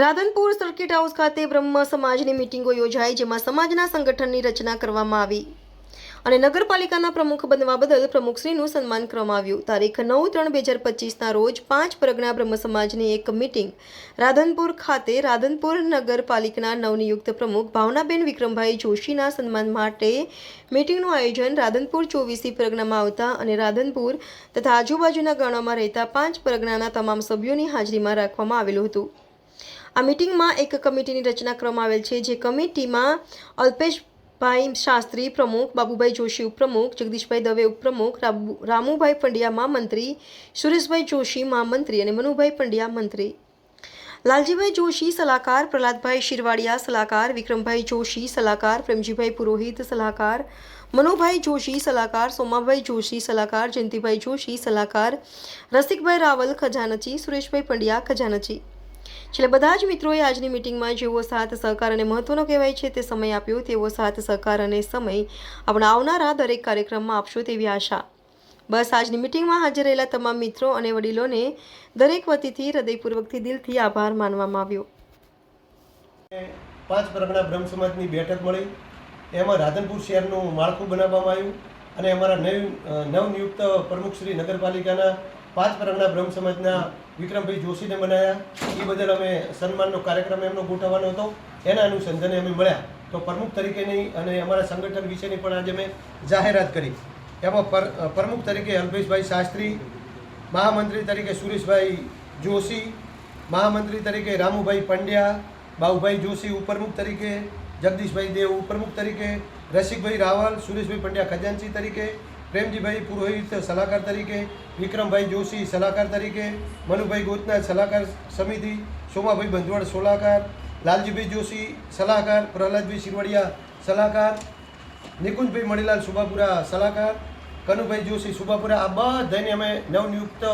Radhanpur circuit house ખાતે બ્રહ્મ સમાજની મિટિંગો યોજાઈ, જેમાં સમાજના સંગઠનની રચના કરવામાં આવી. અને નગરપાલિકાના પ્રમુખ બનવા બદલ પ્રમુખશ્રીનું સન્માન કરવામાં આવ્યું. તારીખ નવ ત્રણ બે હજાર પચીસના રોજ પાંચ પ્રજ્ઞા બ્રહ્મ સમાજની એક મિટિંગ. રાધનપુર ખાતે રાધનપુર નગરપાલિકાના નવનિયુક્ત પ્રમુખ ભાવનાબેન વિક્રમભાઈ જોશીના સન્માન માટે મિટિંગનું આયોજન રાધનપુર ચોવીસી પ્રજ્ઞામાં આવતા અને રાધનપુર તથા આજુબાજુના ગામોમાં રહેતા પાંચ પ્રજ્ઞાના તમામ સભ્યોની હાજરીમાં રાખવામાં આવેલું હતું. આ મિટિંગમાં એક કમિટીની રચના કરવામાં આવેલ છે, જે કમિટીમાં અલ્પેશભાઈ શાસ્ત્રી પ્રમુખ, બાબુભાઈ જોશી ઉપપ્રમુખ, જગદીશભાઈ દવે ઉપપ્રમુખ રામુભાઈ પંડ્યા મહામંત્રી સુરેશભાઈ જોશી મહામંત્રી અને મનુભાઈ પંડ્યા મંત્રી. લાલજીભાઈ જોશી સલાહકાર, પ્રહલાદભાઈ શિરવાડિયા સલાહકાર, વિક્રમભાઈ જોશી સલાહકાર, પ્રેમજીભાઈ પુરોહિત સલાહકાર, મનોભાઈ જોશી સલાહકાર, સોમાભાઈ જોશી સલાહકાર, જયંતિભાઈ જોશી સલાહકાર, રસિકભાઈ રાવલ ખજાનચી, સુરેશભાઈ પંડ્યા ખજાનચી. છેલ્લે બધા જ મિત્રોએ આજની મિટિંગમાં જેવો સાથ, સહકાર અને મહત્વનો કહેવાય છે તે સમય આપ્યો તેવો સાથ, સહકાર અને સમય આપણા આવનારા દરેક કાર્યક્રમમાં આપશો તેવી આશા. બસ આજની મિટિંગમાં હાજર રહેલા તમામ મિત્રો અને વડીલોને દરેક વતીથી હૃદયપૂર્વકથી દિલથી આભાર માનવામાં આવ્યો. પાંચ પરગણા બ્રહ્મ સમાજની બેઠક મળી. એમાં રાધનપુર શહેરનું માળખું બનાવવામાં આવ્યું. અને અમારા નવ નવનિયુક્ત પ્રમુખ શ્રી નગરપાલિકાના પાંચ પરગણા બ્રહ્મ સમાજના વિક્રમભાઈ જોશીને બનાવ્યા એ બદલ અમે સન્માનનો કાર્યક્રમ એમનો ગોઠવવાનો હતો. એના અનુસંધાને અમે મળ્યા. તો પ્રમુખ તરીકેની અને અમારા સંગઠન વિશેની પણ આજે મેં જાહેરાત કરી. એમાં પ્રમુખ તરીકે અલ્પેશભાઈ શાસ્ત્રી, મહામંત્રી તરીકે સુરેશભાઈ જોશી, મહામંત્રી તરીકે રામુભાઈ પંડ્યા બાબુભાઈ જોશી ઉપપ્રમુખ તરીકે જગદીશભાઈ દેવ ઉપપ્રમુખ તરીકે, રસિકભાઈ રાવલ, સુરેશભાઈ પંડ્યા ખજાનચી તરીકે, પ્રેમજીભાઈ પુરોહિત સલાહકાર તરીકે, વિક્રમભાઈ જોશી સલાહકાર તરીકે, મનુભાઈ ગોતના સલાહકાર સમિતિ, સોમાભાઈ બંધવાડ સલાહકાર, લાલજીભાઈ જોશી સલાહકાર, પ્રહલાદભાઈ શિરવડિયા સલાહકાર, નિકુંજભાઈ મણીલાલ સુભાપુરા સલાહકાર, કનુભાઈ જોશી સુભાપુરા, આ બધાને અમે નવનિયુક્ત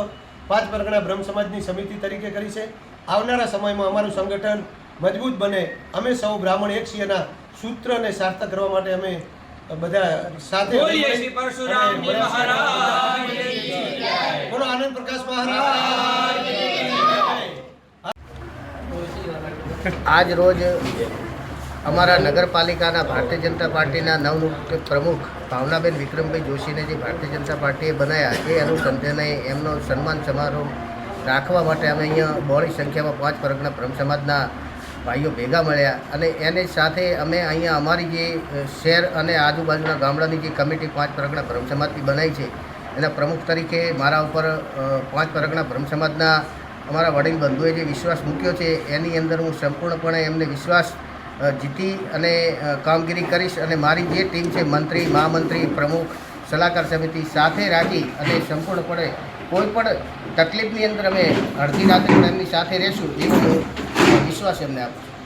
પાંચ પરગણા બ્રહ્મ સમાજની સમિતિ તરીકે કરી છે. આવનારા સમયમાં અમારું સંગઠન મજબૂત બને. અમે સૌ બ્રાહ્મણ એક છીએના સૂત્રને સાર્થક કરવા માટે અમે બધા સાથે બોલો આનંદ પ્રકાશ મહારાજ આજ રોજ અમારા નગરપાલિકાના ભારતીય જનતા પાર્ટીના નવનિયુક્ત પ્રમુખ ભાવનાબેન વિક્રમભાઈ જોશીને જે ભારતીય જનતા પાર્ટીએ બનાવ્યા એ અનુસંધાને એમનો સન્માન સમારોહ રાખવા માટે અમે અહીંયા બહોળી સંખ્યામાં પાંચ વર્ગના બ્રહ્મ સમાજના ભાઈઓ ભેગા મળ્યા અને એની સાથે અમે અહીંયા અમારી જે શહેર અને આજુબાજુના ગામડાની જે કમિટી પાંચ પરગણા બ્રહ્મ સમાજની બનાવી છે, એના પ્રમુખ તરીકે મારા ઉપર પાંચ પરગણા બ્રહ્મ સમાજના અમારા વડીલ બંધુએ જે વિશ્વાસ મૂક્યો છે, એની અંદર હું સંપૂર્ણપણે એમને વિશ્વાસ જીતી અને કામગીરી કરીશ અને મારી જે ટીમ છે, મંત્રી, મહામંત્રી, પ્રમુખ, સલાહકાર સમિતિ સાથે રાખી અને સંપૂર્ણપણે કોઈ પણ તકલીફની અંદર અમે અડધી રાત્રે એમની સાથે રહેશું, એવું વિશ્વાસ એમને આપું. છું